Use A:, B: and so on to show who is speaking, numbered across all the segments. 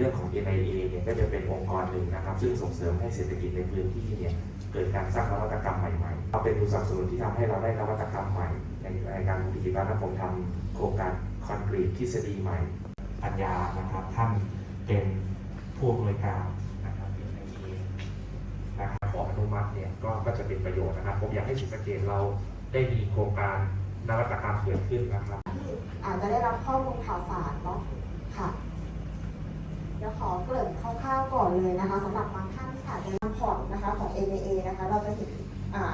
A: เรื่องของ NIA เนี่ยก็จะเป็นองค์กรหนึ่งนะครับ ซึ่งส่งเสริมให้เศรษฐกิจในพื้นที่เนี่ยเกิดการสร้างนวัตกรรมใหม่ๆเราเป็นผู้สนับสนุนที่ทำให้เราได้นวัตกรรมใหม่ ในในการลงดิจิตอลและผมทำโครงการคอนกรีตทฤษฎีใหม่ ปัญญานะครับ ท่านเป็นผู้อำนวยการนะครับ NIA นะครับขออนุมัติเนี่ยก็ก็จะเป็นประโยชน์นะครับ ผมอยากให้ศรีสเกษเราได้มีโครงการนวัตกรรมเกิดขึ้นนะครับ
B: ที่อาจจะได้รับข้อมูลข่าวสารเนาะค่ะ เดี๋ยวขอเกริ่นคร่าวๆก่อนเลยนะคะสำหรับบางท่านที่อาจจะนำพอร์ตนะคะของ NAA นะคะเราจะเห็นอ่า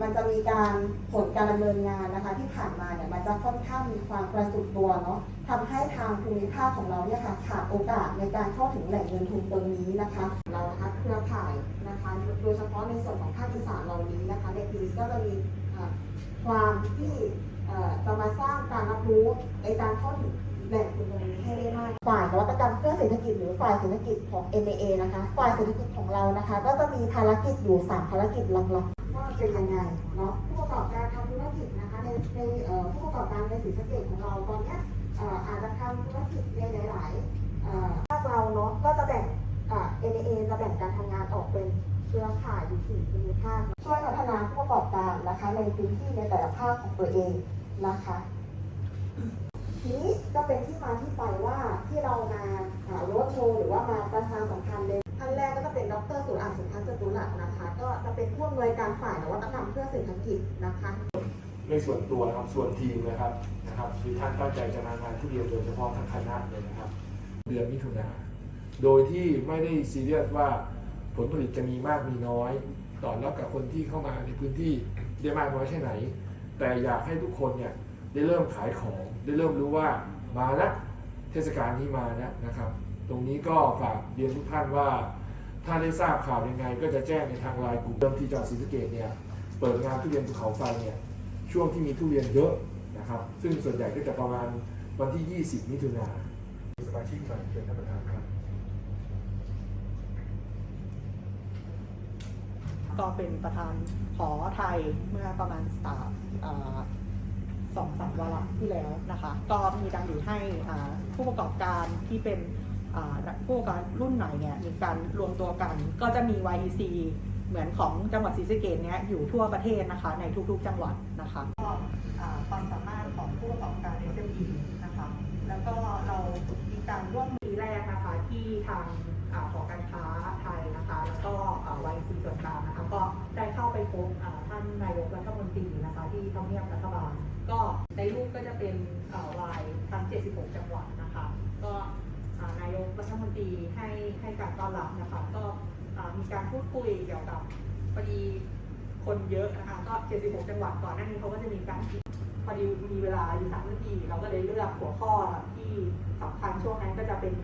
B: มันจะมีการผลการดำเนินงานนะคะ ที่ผ่านมาเนี่ยมันจะค่อนข้างมีความกระสุดตัวเนาะทำให้ทางภูมิภาคของเราเนี่ยค่ะขาดโอกาสในการเข้าถึงแหล่งเงินทุนตรงนี้นะคะ เรานะคะเครือข่ายนะคะโดยเฉพาะในส่วนของภาคอีสานเรานี้นะคะในปีนี้ก็จะมีความที่จะมาสร้างการรับรู้ในการเข้าถึงแหล่งทุน กิจหรือฝ่ายเศรษฐกิจของ NAA นะคะ ฝ่ายเศรษฐกิจของเรานะคะ ก็จะมีภารกิจอยู่ 3 ภารกิจหลักๆว่าเป็นยังไงเนาะผู้ประกอบการทำธุรกิจนะคะในในผู้ประกอบการในศรีสเกษของเราตอนเนี้ยอาจจะทำธุรกิจในหลายๆภาคเราเนาะก็จะแบ่งอ่า NAA จะแบ่งการทำงานออกเป็นเครือข่ายอยู่สี่ภูมิภาคช่วยพัฒนาผู้ประกอบการนะคะในพื้นที่ในแต่ละภาคของตัวเองนะคะทีนี้ก็เป็นที่มาที่ไปว่าที่เรามาโรดโช ว์หรือว่ามาประชาสัมพันธ์เลยท่านแรกก็จะเป็นดรสุรอัศสุพันธ์จตุรัสนะคะ ก็จะเป็นผู้อำนวยการฝ่ายนวัตกรรมเพื่อเศรษฐกิจนะคะ
C: ในส่วนตัวนะครับส่วนทีมนะครับนะครับคือท่านตั้งใจจะมางานทุเรียนโดยเฉพาะทั้งคณะเลยนะครับ เดือนมิถุนาโดยที่ไม่ได้ซีเรียสว่าผลผลิตจะมีมากมีน้อยต่อรับกับคนที่เข้ามาในพื้นที่ได้มากน้อยแค่ไหน แต่อยากให้ทุกคนเนี่ยได้เริ่มขายของ ได้เริ่มรู้ว่ามาแล้วเทศกาลนี้มาแล้วนะครับ ตรงนี้ก็ฝากเรียนทุกท่านว่า ถ้าได้ทราบข่าวยังไง ก็จะแจ้งในทางไลน์กลุ่มเดิมที่จังหวัดศรีสะเกษเนี่ยเปิดงานทุเรียนภูเขาไฟเนี่ยช่วงที่มีทุเรียนเยอะนะครับ ซึ่งส่วนใหญ่ก็จะประมาณวันที่ 20 มิถุนาสมาชิกฝ่ายเชิญท่านประธานครับ
D: ก็เป็นประธานหอไทยเมื่อประมาณสามเอ่อสองสามวาระที่แล้วนะคะ ก็มีการอยู่ให้อ่าผู้ประกอบการที่เป็น ผู้ประกอบการรุ่นหนเนี่ยมีการรวมตัวกัน ก็จะมี YEC เหมือนของจังหวัดศรีสะเกษเนี่ยอยู่ทั่วประเทศนะคะ ในทุกๆจังหวัดนะคะก็ความสามารถของผู้ประกอบการ SME นะคะแล้วก็เรามีการร่วมปีแรกนะคะที่ทางหอการค้าไทยนะคะ แล้วก็วายซีส่วนกลางนะคะก็ได้เข้าไปพบท่านนายกรัฐมนตรีนะคะ ที่ทำเนียบรัฐบาลก็ในรูปก็จะเป็นวายทั้ง 76 จังหวัดนะคะ ก็นาย ให้ให้การต้อนรับนะคะก็มีการพูดคุยเกี่ยวกับพอดีคนเยอะนะคะก็ 76 จังหวัดก่อนหน้านี้เขาก็จะมีการพอดีมีเวลาอยู่สามนาทีเราก็เลยเลือกหัวข้อที่สำคัญช่วงนั้นก็จะเป็น